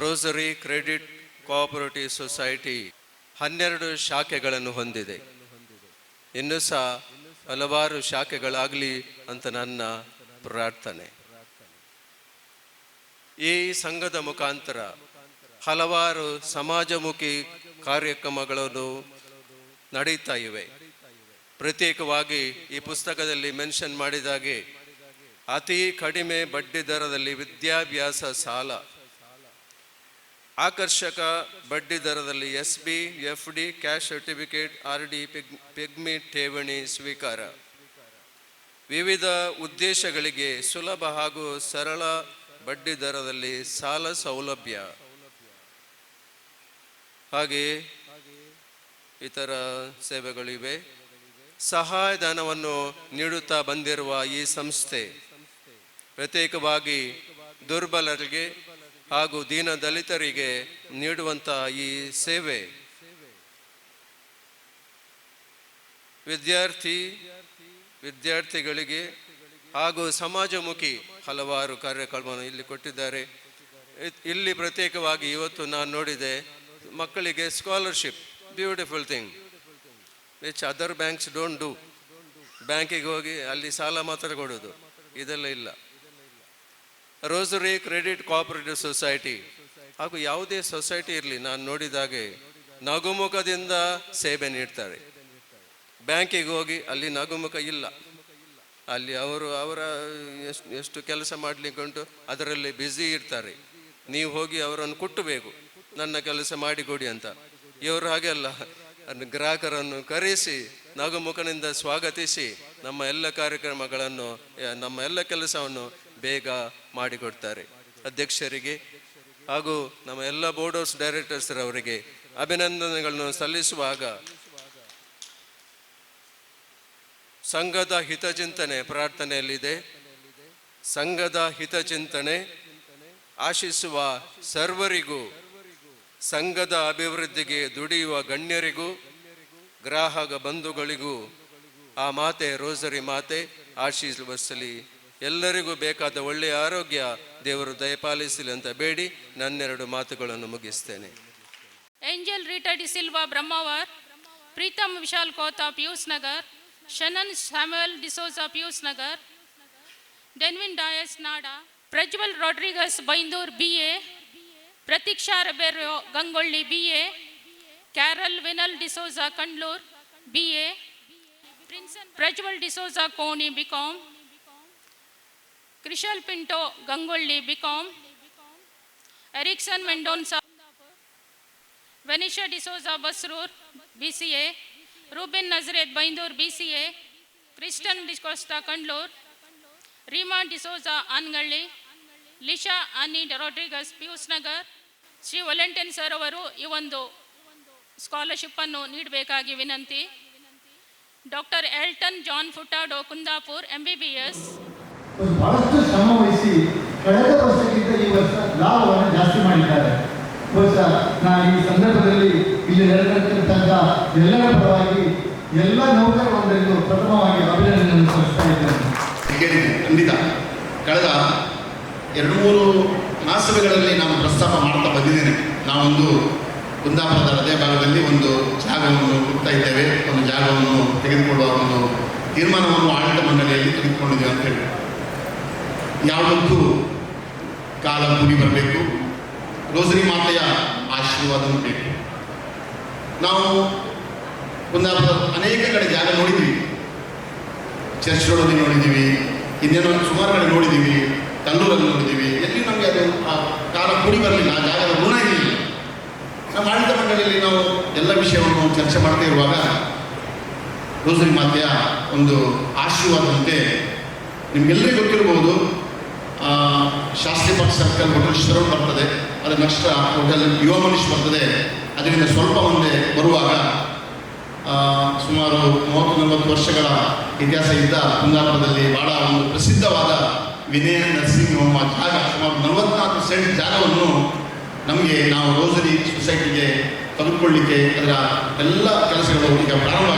Rosary credit cooperative society ಹನ್ನೆರಡು ಶಾಖೆಗಳನ್ನು ಹೊಂದಿದೆ. ಇನ್ನೂ ಸಹ ಹಲವಾರು ಶಾಖೆಗಳಾಗಲಿ ಅಂತ ನನ್ನ ಪ್ರಾರ್ಥನೆ. ಈ ಸಂಘದ ಮುಖಾಂತರ ಹಲವಾರು ಸಮಾಜಮುಖಿ ಕಾರ್ಯಕ್ರಮಗಳನ್ನು ನಡೀತಾ ಇವೆ. ಪ್ರತ್ಯೇಕವಾಗಿ ಈ ಪುಸ್ತಕದಲ್ಲಿ ಮೆನ್ಷನ್ ಮಾಡಿದಾಗೆ ಅತಿ ಕಡಿಮೆ ಬಡ್ಡಿ ದರದಲ್ಲಿ ವಿದ್ಯಾಭ್ಯಾಸ ಸಾಲ ಆಕರ್ಷಕ ಬಡ್ಡಿ ದರದಲ್ಲಿ S B F D cash certificate, R D, pig, pigmy ಠೇವಣಿ ಸ್ವೀಕಾರ. ವಿವಿಧ ಉದ್ದೇಶಗಳಿಗೆ ಸುಲಭ ಹಾಗೂ ಸರಳ ಬಡ್ಡಿ ದರದಲ್ಲಿ ಸಾಲ ಸೌಲಭ್ಯ. ಹಾಗೆ ಇತರ ಸೇವೆಗಳಿವೆ. ಸಹಾಯಧನವನ್ನು ನೀಡುತ್ತಾ ಬಂದಿರುವ ಈ ಸಂಸ್ಥೆ ಪ್ರತ್ಯೇಕವಾಗಿ ದುರ್ಬಲರಿಗೆ ಹಾಗೂ ದೀನ ದಲಿತರಿಗೆ ನೀಡುವಂತಹ ಈ ಸೇವೆ. ವಿದ್ಯಾರ್ಥಿ, ವಿದ್ಯಾರ್ಥಿಗಳಿಗೆ ಹಾಗೂ ಸಮಾಜಮುಖಿ ಹಲವಾರು ಕಾರ್ಯಕ್ರಮವನ್ನು ಇಲ್ಲಿ ಕೊಟ್ಟಿದ್ದಾರೆ. ಇಲ್ಲಿ ಪ್ರತ್ಯೇಕವಾಗಿ ಇವತ್ತು ನಾನು ನೋಡಿದೆ ಮಕ್ಕಳಿಗೆ scholarship beautiful thing which other banks don't do ಬ್ಯಾಂಕಿಗೆ ಹೋಗಿ ಅಲ್ಲಿ ಸಾಲ ಮಾತ್ರ ಕೊಡೋದು ಇದೆಲ್ಲ ಇಲ್ಲ. ರೋಸರಿ ಕ್ರೆಡಿಟ್ ಕೋಆಪರೇಟಿವ್ ಸೊಸೈಟಿ ಹಾಗೂ ಯಾವುದೇ ಸೊಸೈಟಿ ಇರಲಿ, ನಾನು ನೋಡಿದಾಗೆ ನಗುಮುಖದಿಂದ ಸೇವೆ ನೀಡ್ತಾರೆ. ಬ್ಯಾಂಕಿಗೆ ಹೋಗಿ ಅಲ್ಲಿ ನಗುಮುಖ ಇಲ್ಲ. ಅಲ್ಲಿ ಅವರು ಅವರ ಎಷ್ಟು ಎಷ್ಟು ಕೆಲಸ ಮಾಡಲಿಕ್ಕುಂಟು ಅದರಲ್ಲಿ ಬ್ಯುಸಿ ಇರ್ತಾರೆ. ನೀವು ಹೋಗಿ ಅವರನ್ನು ಕುಟ್ಟಬೇಕು. ನನ್ನ ಕೆಲಸ ಮಾಡಿಕೊಡಿ ಅಂತ. ಇವರು ಹಾಗೆಲ್ಲ ಅಲ್ಲ. ಗ್ರಾಹಕರನ್ನು ಕರೆಸಿ, ನಗುಮುಖನಿಂದ ಸ್ವಾಗತಿಸಿ, ನಮ್ಮ ಎಲ್ಲ ಕಾರ್ಯಕ್ರಮಗಳನ್ನು, ನಮ್ಮ ಎಲ್ಲ ಕೆಲಸವನ್ನು ಬೇಗ ಮಾಡಿಕೊಡ್ತಾರೆ. ಅಧ್ಯಕ್ಷರಿಗೆ ಹಾಗೂ ನಮ್ಮ ಎಲ್ಲ ಬೋರ್ಡ್ ಆಫ್ ಡೈರೆಕ್ಟರ್ಸ್ ಅವರಿಗೆ ಅಭಿನಂದನೆಗಳನ್ನು ಸಲ್ಲಿಸುವಾಗ ಸಂಘದ ಹಿತಚಿಂತನೆ ಪ್ರಾರ್ಥನೆಯಲ್ಲಿದೆ. ಸಂಘದ ಹಿತಚಿಂತನೆ ಆಶಿಸುವ ಸರ್ವರಿಗೂ, ಸಂಘದ ಅಭಿವೃದ್ಧಿಗೆ ದುಡಿಯುವ ಗಣ್ಯರಿಗೂ, ಗ್ರಾಹಕ ಬಂಧುಗಳಿಗೂ ಆ ಮಾತೆ ರೋಸರಿ ಮಾತೆ ಆಶೀರ್ವದಿಸಲಿ. ಎಲ್ಲರಿಗೂ ಬೇಕಾದ ಒಳ್ಳೆಯ ಆರೋಗ್ಯ ದೇವರು ದಯಪಾಲಿಸಲಿ ಅಂತ ಬೇಡಿ. ನನ್ನೆರಡು ಮಾತುಗಳನ್ನು ಮುಗಿಸ್ತೇನೆ. Angel Rita D'Silva Brahmavar, Preetham Vishal Kota Pius Nagar, Shanon Samuel D'Souza Pius Nagar, Denvin Dias Nada, Prajwal Rodrigues Byndoor B A, Prateeksha Rebello Gangolli B A, Carol Vinal D'Souza Kandlur B A, Prinson Prajwal D'Souza Koni BCom com Krishal Pinto Gangolli BCom Erickson Mendonsa Venisha D'Souza Basrur B C A Rubin Nazareth Byndoor B C A Kristen D'Costa Kandlur Reema D'Souza Angalli Lisha Annie Rodrigues Pius Nagar Shri Valentine sir ಅವರು ಈ ಒಂದು ಸ್ಕಾಲರ್ಶಿಪ್ಪನ್ನು ನೀಡಬೇಕಾಗಿ ವಿನಂತಿ. Doctor Elton John Furtado Kundapur M B B S ಬಹಳಷ್ಟು ಶ್ರಮ ವಹಿಸಿ ಕಳೆದ ವರ್ಷಕ್ಕಿಂತ ಈ ವರ್ಷ ಲಾಭವನ್ನು ಜಾಸ್ತಿ ಮಾಡಿದ್ದಾರೆ. ಬಹುಶಃ ನಾನು ಈ ಸಂದರ್ಭದಲ್ಲಿ ಇಲ್ಲಿ ನೆರೆದಿರ್ತಕ್ಕಂಥ ಎಲ್ಲರ ಪರವಾಗಿ ಎಲ್ಲ ನೌಕರರೊಂದರಿಂದ ಪ್ರಥಮವಾಗಿ ಅಭಿನಂದನೆಯನ್ನು ಸಲ್ಲಿಸ್ತಾ ಇದ್ದೇನೆ. ಖಂಡಿತ. ಕಳೆದ ಎರಡು ಮೂರು ಮಾಸಗಳಲ್ಲಿ ನಾನು ಪ್ರಸ್ತಾಪ ಮಾಡ್ತಾ ಬಂದಿದ್ದೇನೆ. ನಾವೊಂದು ಕುಂದಾಪುರದ ಹೃದಯ ಭಾಗದಲ್ಲಿ ಒಂದು ಜಾಗವನ್ನು ಹುಡುಕ್ತಾ ಇದ್ದೇವೆ. ಒಂದು ಜಾಗವನ್ನು ತೆಗೆದುಕೊಳ್ಳುವ ಒಂದು ತೀರ್ಮಾನವನ್ನು ಆಡಳಿತ ಮಂಡಳಿಯಲ್ಲಿ ತೆಗೆದುಕೊಂಡಿದ್ದೇವೆ ಅಂತ ಹೇಳಿ. ಯಾವುದಕ್ಕೂ ಕಾಲ ಮುಗಿ ಬರಬೇಕು. ರೋಸರಿ ಮಾತೆಯ ಆಶೀರ್ವಾದನೂ ಬೇಕು. ನಾವು ಒಂದು ಅನೇಕ ಕಡೆ ಜಾಗ ನೋಡಿದ್ವಿ ಚರ್ಚ್ ರೋಡಲ್ಲಿ ನೋಡಿದ್ದೀವಿ. ಇನ್ನೇನೋ ಸುಮಾರು ಕಡೆ ನೋಡಿದ್ದೀವಿ. ಕಲ್ಲೂರಲ್ಲಿ ನೋಡಿದ್ದೀವಿ. ಎಲ್ಲಿ ನಮಗೆ ಅದು ಆ ಕಾಲ ಕೂಡಿ ಬರಲಿಲ್ಲ, ಆ ಜಾಗದ ಋಣ ಇರಲಿಲ್ಲ ನಮ್ಮ ಆಡಳಿತ ಮಂಡಳಿಯಲ್ಲಿ ನಾವು ಎಲ್ಲ ವಿಷಯವನ್ನು ಚರ್ಚೆ ಮಾಡ್ತಾ ಇರುವಾಗ ರೋಸರಿ ಮಾತೆಯ ಒಂದು ಆಶೀರ್ವಾದದಂತೆ ನಿಮಗೆಲ್ಲರಿಗೂ ಗೊತ್ತಿರಬಹುದು. ಸರ್ಕಲ್ ಶರಣ ಬರ್ತದೆ ಅದರ ನೆಕ್ಸ್ಟ್ ಹೋಟೆಲ್ ಯುವ ಮನುಷ್ಯ ಬರ್ತದೆ. ಅದರಿಂದ ಸ್ವಲ್ಪ ಮುಂದೆ ಬರುವಾಗ ಸುಮಾರು ಮೂವತ್ತು ನಲವತ್ತು ವರ್ಷಗಳ ಇತಿಹಾಸ ಇದ್ದ ಕುಂದಾಪುರದಲ್ಲಿ ಬಹಳ ಒಂದು ಪ್ರಸಿದ್ಧವಾದ ವಿನಯ ನರ್ಸಿಂಗ್ ಹೋಮ್ ಜಾಗ, ಸುಮಾರು ನಲವತ್ನಾಲ್ಕು ಸೆಂಟ್ ಜಾಗವನ್ನು ನಮಗೆ ನಾವು ರೋಸರಿ ಸೊಸೈಟಿಗೆ ತೆಗೆದುಕೊಳ್ಳಿಕ್ಕೆ ಅದರ ಎಲ್ಲ ಕೆಲಸಗಳು ಈಗ ಪ್ರಾರಂಭ